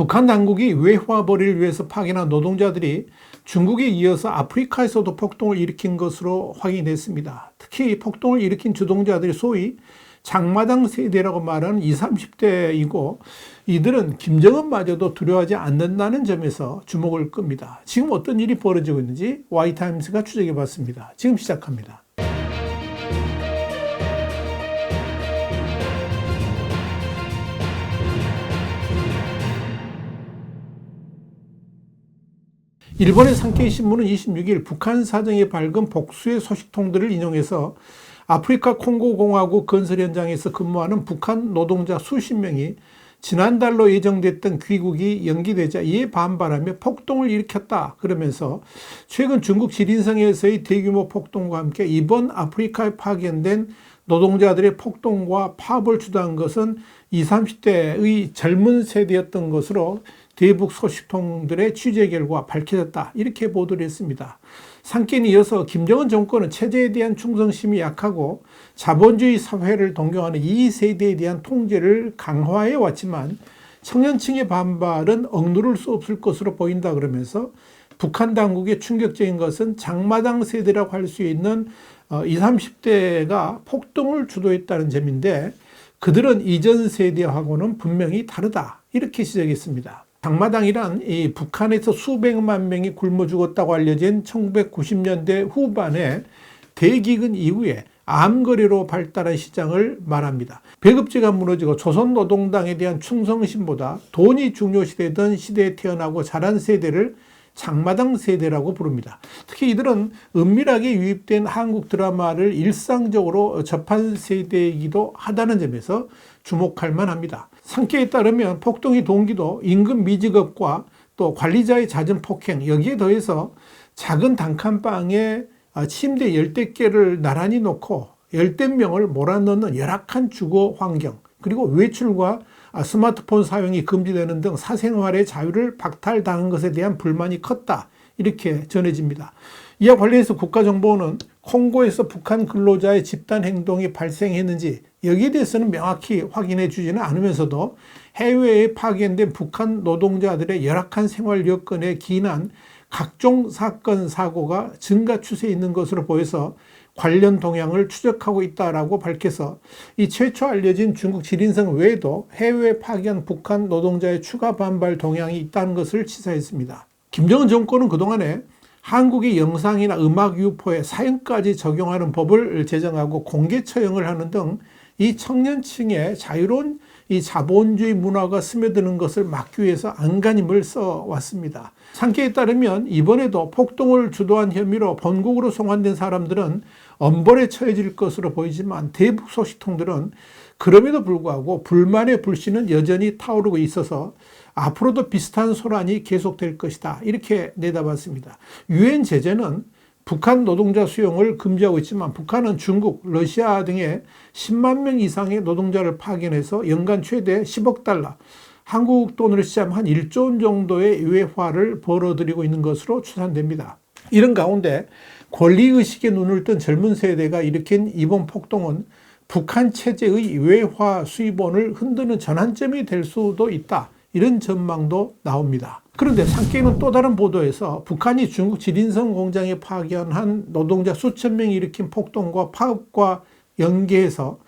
북한 당국이 외화 벌이를 위해서 파견한 노동자들이 중국에 이어서 아프리카에서도 폭동을 일으킨 것으로 확인됐습니다. 특히 폭동을 일으킨 주동자들이 소위 장마당 세대라고 말하는 20, 30대이고 이들은 김정은마저도 두려워하지 않는다는 점에서 주목을 끕니다. 지금 어떤 일이 벌어지고 있는지 와이타임스가 추적해 봤습니다. 지금 시작합니다. 일본의 산케이 신문은 26일 북한 사정에 밝은 복수의 소식통들을 인용해서 아프리카 콩고 공화국 건설 현장에서 근무하는 북한 노동자 수십 명이 지난달로 예정됐던 귀국이 연기되자 이에 반발하며 폭동을 일으켰다. 그러면서 최근 중국 지린성에서의 대규모 폭동과 함께 이번 아프리카에 파견된 노동자들의 폭동과 파업을 주도한 것은 20, 30대의 젊은 세대였던 것으로 대북 소식통들의 취재 결과 밝혀졌다. 이렇게 보도를 했습니다. 상권에 이어서 김정은 정권은 체제에 대한 충성심이 약하고 자본주의 사회를 동경하는 이 세대에 대한 통제를 강화해 왔지만 청년층의 반발은 억누를 수 없을 것으로 보인다 그러면서 북한 당국의 충격적인 것은 장마당 세대라고 할 수 있는 20, 30대가 폭동을 주도했다는 점인데 그들은 이전 세대하고는 분명히 다르다. 이렇게 지적했습니다. 장마당이란 이 북한에서 수백만 명이 굶어 죽었다고 알려진 1990년대 후반에 대기근 이후에 암거리로 발달한 시장을 말합니다. 배급제가 무너지고 조선노동당에 대한 충성심보다 돈이 중요시되던 시대에 태어나고 자란 세대를 장마당 세대라고 부릅니다. 특히 이들은 은밀하게 유입된 한국 드라마를 일상적으로 접한 세대이기도 하다는 점에서 주목할 만합니다. 상계에 따르면 폭동의 동기도 임금 미지급과 또 관리자의 잦은 폭행 여기에 더해서 작은 단칸방에 아, 침대 열대 개를 나란히 놓고 열대 명을 몰아넣는 열악한 주거 환경 그리고 외출과 아, 스마트폰 사용이 금지되는 등 사생활의 자유를 박탈당한 것에 대한 불만이 컸다. 이렇게 전해집니다. 이와 관련해서 국가정보원은 콩고에서 북한 근로자의 집단 행동이 발생했는지 여기에 대해서는 명확히 확인해 주지는 않으면서도 해외에 파견된 북한 노동자들의 열악한 생활 여건에 기인한 각종 사건 사고가 증가 추세에 있는 것으로 보여서 관련 동향을 추적하고 있다라고 밝혀서 이 최초 알려진 중국 지린성 외에도 해외 파견 북한 노동자의 추가 반발 동향이 있다는 것을 치사했습니다. 김정은 정권은 그동안에 한국의 영상이나 음악 유포에 사형까지 적용하는 법을 제정하고 공개 처형을 하는 등 이 청년층의 자유로운 이 자본주의 문화가 스며드는 것을 막기 위해서 안간힘을 써 왔습니다. 상계에 따르면 이번에도 폭동을 주도한 혐의로 본국으로 송환된 사람들은 엄벌에 처해질 것으로 보이지만 대북 소식통들은 그럼에도 불구하고 불만의 불씨는 여전히 타오르고 있어서 앞으로도 비슷한 소란이 계속될 것이다. 이렇게 내다봤습니다. 유엔 제재는 북한 노동자 수용을 금지하고 있지만 북한은 중국, 러시아 등의 10만 명 이상의 노동자를 파견해서 연간 최대 10억 달러, 한국 돈으로 시작하면 한 1조 원 정도의 외화를 벌어들이고 있는 것으로 추산됩니다. 이런 가운데 권리의식에 눈을 뜬 젊은 세대가 일으킨 이번 폭동은 북한 체제의 외화 수입원을 흔드는 전환점이 될 수도 있다. 이런 전망도 나옵니다. 그런데 상계는 또 다른 보도에서 북한이 중국 지린성 공장에 파견한 노동자 수천 명이 일으킨 폭동과 파업과 연계해서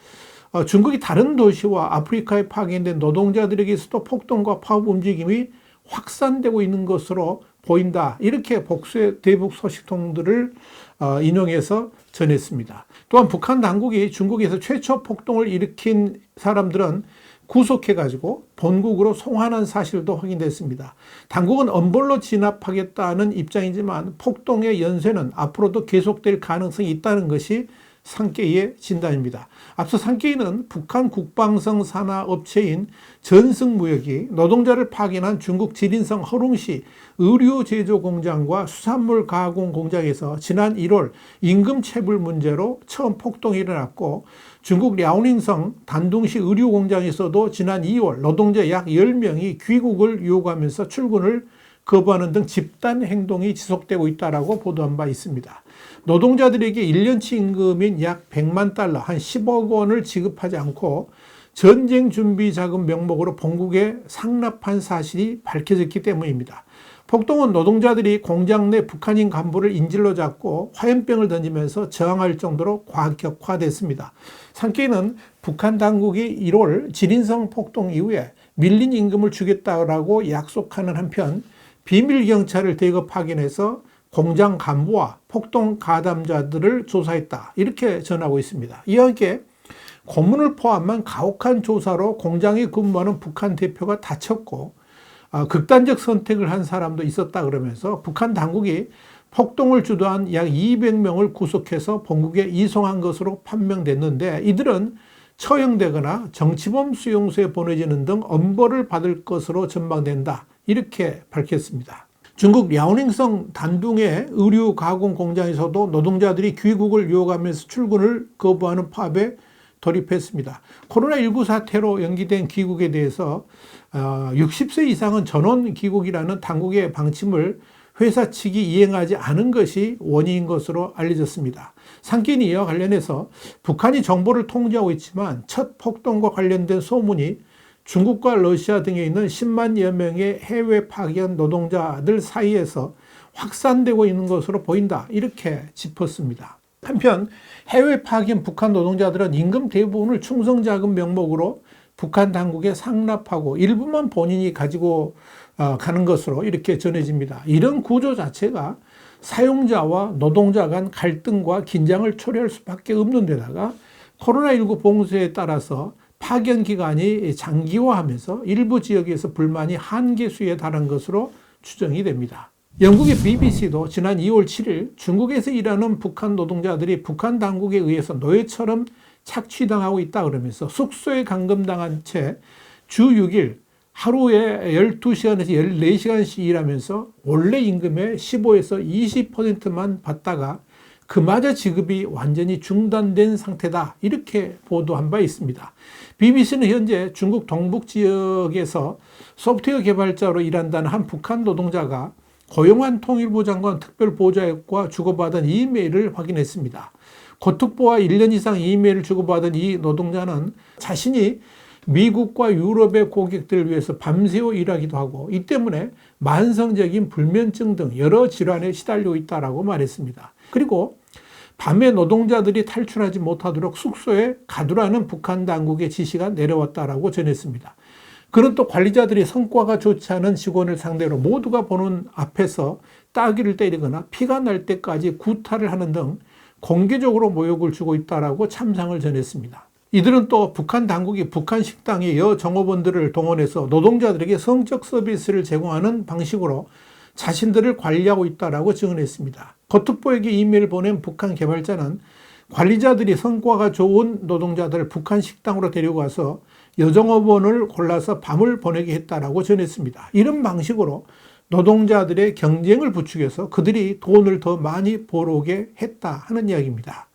어, 중국이 다른 도시와 아프리카에 파견된 노동자들에게서도 폭동과 파업 움직임이 확산되고 있는 것으로 보인다. 이렇게 복수의 대북 소식통들을 어, 인용해서 전했습니다. 또한 북한 당국이 중국에서 최초 폭동을 일으킨 사람들은 구속해가지고 본국으로 송환한 사실도 확인됐습니다. 당국은 엄벌로 진압하겠다는 입장이지만 폭동의 연쇄는 앞으로도 계속될 가능성이 있다는 것이 상계의 진단입니다. 앞서 상계는 북한 국방성 산하 업체인 전승무역이 노동자를 파견한 중국 지린성 허룽시 의류 제조 공장과 수산물 가공 공장에서 지난 1월 임금 체불 문제로 처음 폭동이 일어났고 중국 랴오닝성 단둥시 의류 공장에서도 지난 2월 노동자 약 10명이 귀국을 요구하면서 출근을 거부하는 등 집단 행동이 지속되고 있다라고 보도한 바 있습니다. 노동자들에게 1년치 임금인 약 100만 달러, 한 10억 원을 지급하지 않고 전쟁 준비 자금 명목으로 본국에 상납한 사실이 밝혀졌기 때문입니다. 폭동은 노동자들이 공장 내 북한인 간부를 인질로 잡고 화염병을 던지면서 저항할 정도로 과격화됐습니다. 상케이는 북한 당국이 1월 지린성 폭동 이후에 밀린 임금을 주겠다라고 약속하는 한편 비밀 경찰을 대거 파견해서 공장 간부와 폭동 가담자들을 조사했다. 이렇게 전하고 있습니다. 이와 함께 고문을 포함한 가혹한 조사로 공장에 근무하는 북한 대표가 다쳤고 어, 극단적 선택을 한 사람도 있었다 그러면서 북한 당국이 폭동을 주도한 약 200명을 구속해서 본국에 이송한 것으로 판명됐는데 이들은 처형되거나 정치범 수용소에 보내지는 등 엄벌을 받을 것으로 전망된다. 이렇게 밝혔습니다. 중국 랴오닝성 단둥의 의류 가공 공장에서도 노동자들이 귀국을 유혹하면서 출근을 거부하는 파업에 돌입했습니다. 코로나19 사태로 연기된 귀국에 대해서 60세 어, 이상은 전원 귀국이라는 당국의 방침을 회사 측이 이행하지 않은 것이 원인인 것으로 알려졌습니다. 상기는 이와 관련해서 북한이 정보를 통제하고 있지만 첫 폭동과 관련된 소문이 중국과 러시아 등에 있는 10만여 명의 해외 파견 노동자들 사이에서 확산되고 있는 것으로 보인다. 이렇게 짚었습니다. 한편 해외 파견 북한 노동자들은 임금 대부분을 충성자금 명목으로 북한 당국에 상납하고 일부만 본인이 가지고 어, 가는 것으로 이렇게 전해집니다. 이런 구조 자체가 사용자와 노동자 간 갈등과 긴장을 초래할 수밖에 없는 데다가 코로나19 봉쇄에 따라서 파견 기간이 장기화하면서 일부 지역에서 불만이 한계 수에 달한 것으로 추정이 됩니다. 영국의 BBC도 지난 2월 7일 중국에서 일하는 북한 노동자들이 북한 당국에 의해서 노예처럼 착취당하고 있다 그러면서 숙소에 감금당한 채 주 6일 하루에 12시간에서 14시간씩 일하면서 원래 임금의 15에서 20%만 받다가 그마저 지급이 완전히 중단된 상태다. 이렇게 보도한 바 있습니다. BBC는 현재 중국 동북 지역에서 소프트웨어 개발자로 일한다는 한 북한 노동자가 고용한 통일부 장관 특별보좌역과 주고받은 이메일을 확인했습니다. 고특보와 1년 이상 이메일을 주고받은 이 노동자는 자신이 미국과 유럽의 고객들을 위해서 밤새워 일하기도 하고 이 때문에 만성적인 불면증 등 여러 질환에 시달리고 있다라고 말했습니다. 그리고 밤에 노동자들이 탈출하지 못하도록 숙소에 가두라는 북한 당국의 지시가 내려왔다라고 전했습니다. 그는 또 관리자들이 성과가 좋지 않은 직원을 상대로 모두가 보는 앞에서 따귀를 때리거나 피가 날 때까지 구타를 하는 등 공개적으로 모욕을 주고 있다라고 참상을 전했습니다. 이들은 또 북한 당국이 북한 식당의 여 종업원들을 동원해서 노동자들에게 성적 서비스를 제공하는 방식으로 자신들을 관리하고 있다라고 증언했습니다. 거특보에게 이메일 보낸 북한 개발자는 관리자들이 성과가 좋은 노동자들을 북한 식당으로 데려가서 여종업원을 골라서 밤을 보내게 했다라고 전했습니다. 이런 방식으로 노동자들의 경쟁을 부추겨서 그들이 돈을 더 많이 벌어오게 했다 하는 이야기입니다.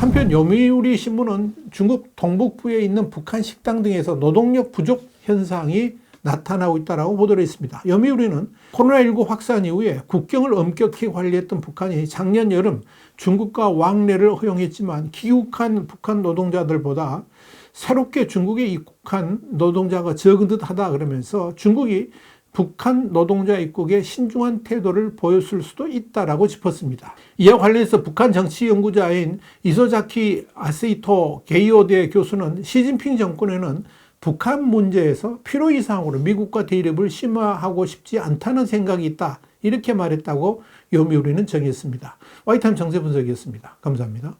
한편 요미우리 신문은 중국 동북부에 있는 북한 식당 등에서 노동력 부족 현상이 나타나고 있다고 보도를 했습니다. 요미우리는 코로나19 확산 이후에 국경을 엄격히 관리했던 북한이 작년 여름 중국과 왕래를 허용했지만 귀국한 북한 노동자들보다 새롭게 중국에 입국한 노동자가 적은 듯 하다 그러면서 중국이 북한 노동자 입국에 신중한 태도를 보였을 수도 있다라고 짚었습니다. 이와 관련해서 북한 정치 연구자인 이소자키 아세이토 게이오대 교수는 시진핑 정권에는 북한 문제에서 필요 이상으로 미국과 대립을 심화하고 싶지 않다는 생각이 있다. 이렇게 말했다고 요미우리는 정했습니다. 와이타임 정세 분석이었습니다. 감사합니다.